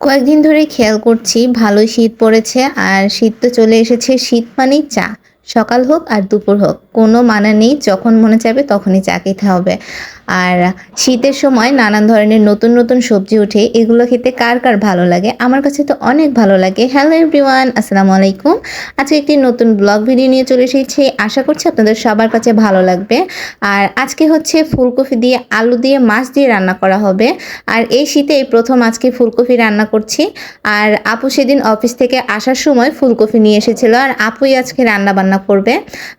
কয়েকদিন ধরে খেয়াল করছি, ভালোই শীত পড়েছে আর শীত তো চলে এসেছে, শীত মানেই চা। সকাল হোক আর দুপুর হোক, কোনো মানা নেই, যখন মনে চাবে তখনই চা খেতে হবে। আর শীতের সময় নানান ধরনের নতুন নতুন সবজি ওঠে এগুলো খেতে কার কার ভালো লাগে? আমার কাছে তো অনেক ভালো লাগে। হ্যালো এভরিওয়ান আসসালামু আলাইকুম। আজকে একটি নতুন ব্লগ ভিডিও নিয়ে চলে এসেছি। আশা করছি আপনাদের সবার কাছে ভালো লাগবে। আর আজকে হচ্ছে ফুলকপি দিয়ে আলু দিয়ে মাছ দিয়ে রান্না করা হবে। আর এই শীতে এই প্রথম আজকে ফুলকপি রান্না করছি। আর আপু সেদিন অফিস থেকে আসার সময় ফুলকপি নিয়ে এসেছিল আর আপুই আজকে রান্না বান্না করবে।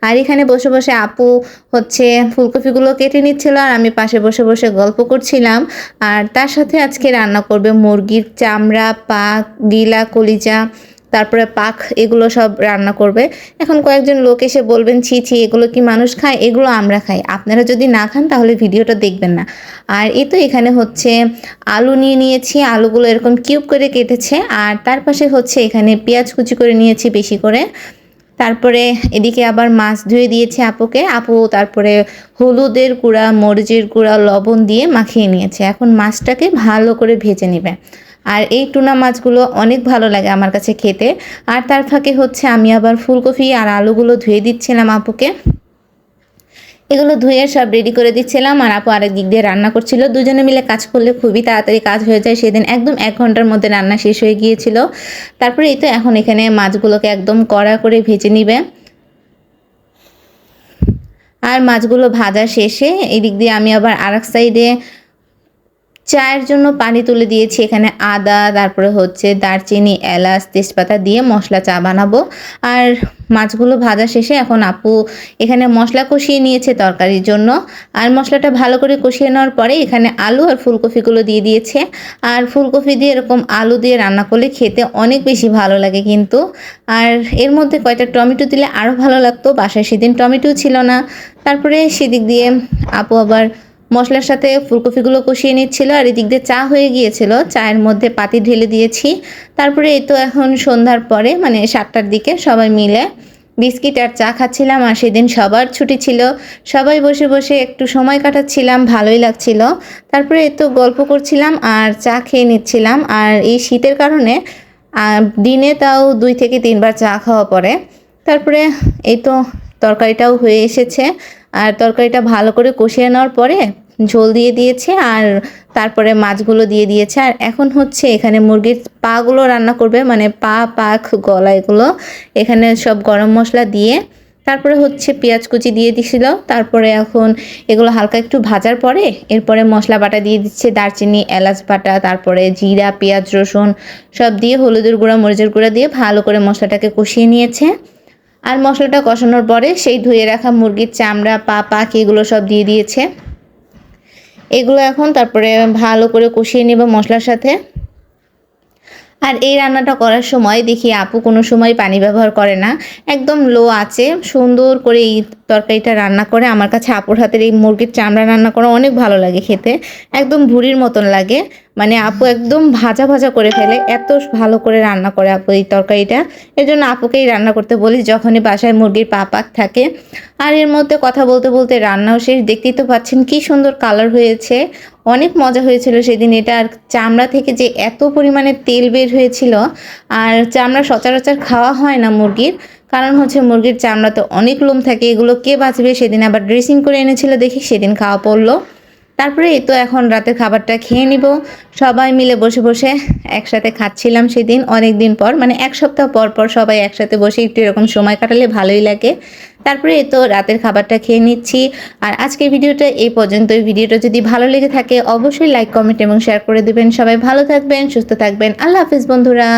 আর এখানে বসে বসে আপু হচ্ছে ফুলকপিগুলো কেটে নিচ্ছিল আর আমি পাশে বসে বসে গল্প করছিলাম। আর তার সাথে আজকে রান্না করবে মুরগির চামড়া পাক গিলা, কলিজা, তারপরে পাক এগুলো সব রান্না করবে। এখন কয়েকজন লোক এসে বলবেন, ছি ছি, এগুলো কি মানুষ খায়? এগুলো আমরা খাই। আপনারা যদি না খান, তাহলে ভিডিওটা দেখবেন না। আর এ তো এখানে হচ্ছে আলু নিয়ে নিয়েছি। আলুগুলো এরকম কিউব করে কেটেছে। আর তার পাশে হচ্ছে এখানে পেঁয়াজ কুচি করে নিয়েছি বেশি করে। তারপরে এদিকে আবার মাছ ধুয়ে দিয়েছে আপুকে। আপু তারপরে হলুদের গুঁড়া, মরিচের গুঁড়া, লবণ দিয়ে মাখিয়ে নিয়েছে। এখন মাছটাকে ভালো করে ভেজে নেবে। আর এই টুনা মাছগুলো অনেক ভালো লাগে আমার কাছে খেতে। আর তার ফাঁকে হচ্ছে আমি আবার ফুলকপি আর আলুগুলো ধুয়ে দিচ্ছিলাম আপুকে। এগুলো ধুয়ে সব রেডি করে দিচ্ছিলাম আর আপু আরেক দিক দিয়ে রান্না করছিল। দুজনে মিলে কাজ করলে খুবই তাড়াতাড়ি কাজ হয়ে যায়। সেদিন একদম এক ঘণ্টার মধ্যে রান্না শেষ হয়ে গিয়েছিল। তারপরে এই তো এখন এখানে মাছগুলোকে একদম কড়া করে ভেজে নিবে। আর মাছগুলো ভাজা শেষে এদিক দিয়ে আমি আবার আরেক সাইডে চায়ের জন্য পানি তুলে দিয়েছি। এখানে আদা, তারপরে হচ্ছে দারচিনি, এলাচ, তেজপাতা দিয়ে মশলা চা বানাবো। আর মাছগুলো ভাজা শেষে এখন আপু এখানে মশলা কষিয়ে নিয়েছে তরকারির জন্য। আর মশলাটা ভালো করে কষিয়ে নেওয়ার পরে এখানে আলু আর ফুলকপিগুলো দিয়ে দিয়েছে। আর ফুলকপি দিয়ে এরকম আলু দিয়ে রান্না করলে খেতে অনেক বেশি ভালো লাগে কিন্তু। আর এর মধ্যে কয়টা টমেটো দিলে আরও ভালো লাগতো। বাসায় সেদিন টমেটো ছিল না। তারপরে সেদিক দিয়ে আপু আবার মশলার সাথে ফুলকপিগুলো কষিয়ে নিচ্ছিল আর এদিক দিয়ে চা হয়ে গিয়েছিল। চায়ের মধ্যে পাতি ঢেলে দিয়েছি। তারপরে এই তো এখন সন্ধ্যার পরে মানে সাতটার দিকে সবাই মিলে বিস্কিট আর চা খাচ্ছিলাম আর সেদিন সবার ছুটি ছিল। সবাই বসে বসে একটু সময় কাটাচ্ছিলাম, ভালোই লাগছিল। তারপরে তো গল্প করছিলাম আর চা খেয়ে নিচ্ছিলাম। আর এই শীতের কারণে দিনে তাও দুই থেকে তিনবার চা খাওয়া পড়ে। তারপরে এই তো তরকারিটাও হয়ে এসেছে। আর তরকারিটা ভালো করে কষিয়ে নেওয়ার পরে ঝোল দিয়ে দিয়েছে আর তারপরে মাছগুলো দিয়ে দিয়েছে। আর এখন হচ্ছে এখানে মুরগির পাগুলো রান্না করবে মানে পা পাখ গলা এগুলো। এখানে সব গরম মশলা দিয়ে তারপরে হচ্ছে পেঁয়াজ কুচি দিয়ে দিছিল তারপরে এখন এগুলো হালকা একটু ভাজার পরে এরপরে মশলা বাটা দিয়ে দিচ্ছে, দারচিনি, এলাচ বাটা, তারপরে জিরা, পেঁয়াজ, রসুন সব দিয়ে হলুদের গুঁড়া, মরিচের গুঁড়া দিয়ে ভালো করে মশলাটাকে কষিয়ে নিয়েছে। আর মশলাটা কষানোর পরে সেই ধুয়ে রাখা মুরগির চামড়া, পা, পাক এগুলো সব দিয়ে দিয়েছে। এগুলো এখন তারপরে ভালো করে কষিয়ে নেব মশলার সাথে। আর এই রান্নাটা করার সময় দেখি আপু কোনো সময় পানি ব্যবহার করে না। একদম লো আছে, সুন্দর করে এই তরকারিটা রান্না করে। আমার কাছে আপুর হাতের এই মুরগির চামড়া রান্না করা অনেক ভালো লাগে খেতে। একদম ভুড়ির মতন লাগে। মানে আপু একদম ভাজা ভাজা করে ফেলে, এত ভালো করে রান্না করে আপু এই তরকারিটা। এর জন্য আপুকেই রান্না করতে বলি, যখনই বাসায় মুরগির পা পাক থাকে। আর এর মধ্যে কথা বলতে বলতে রান্নাও শেষ, দেখতেই তো পাচ্ছেন কি সুন্দর কালার হয়েছে। অনেক মজা হয়েছিল সেদিন এটা, আর চামড়া থেকে যে এত পরিমাণে তেল বের হয়েছিল, আর চামড়া সচরাচর খাওয়া হয় না মুরগির, কারণ হচ্ছে মুরগির চামড়াতে অনেক লোম থাকে, এগুলো কে বাঁচবে সেদিন আবার ড্রেসিং করে এনেছিল দেখি সেদিন খাওয়া পড়ল। তারপরে এই তো এখন রাতের খাবারটা খেয়ে নিব। সবাই মিলে বসে বসে একসাথে খাচ্ছিলাম সেদিন। অনেক দিন পর মানে এক সপ্তাহ পর পর সবাই একসাথে বসে একটু এরকম সময় কাটালে ভালোই লাগে। তারপরে এই তো রাতের খাবারটা খেয়ে নিচ্ছি। আর আজকের ভিডিওটা এই পর্যন্ত ভিডিওটা যদি ভালো লেগে থাকে, অবশ্যই লাইক কমেন্ট এবং শেয়ার করে দেবেন। সবাই ভালো থাকবেন, সুস্থ থাকবেন। আল্লাহ হাফিজ বন্ধুরা।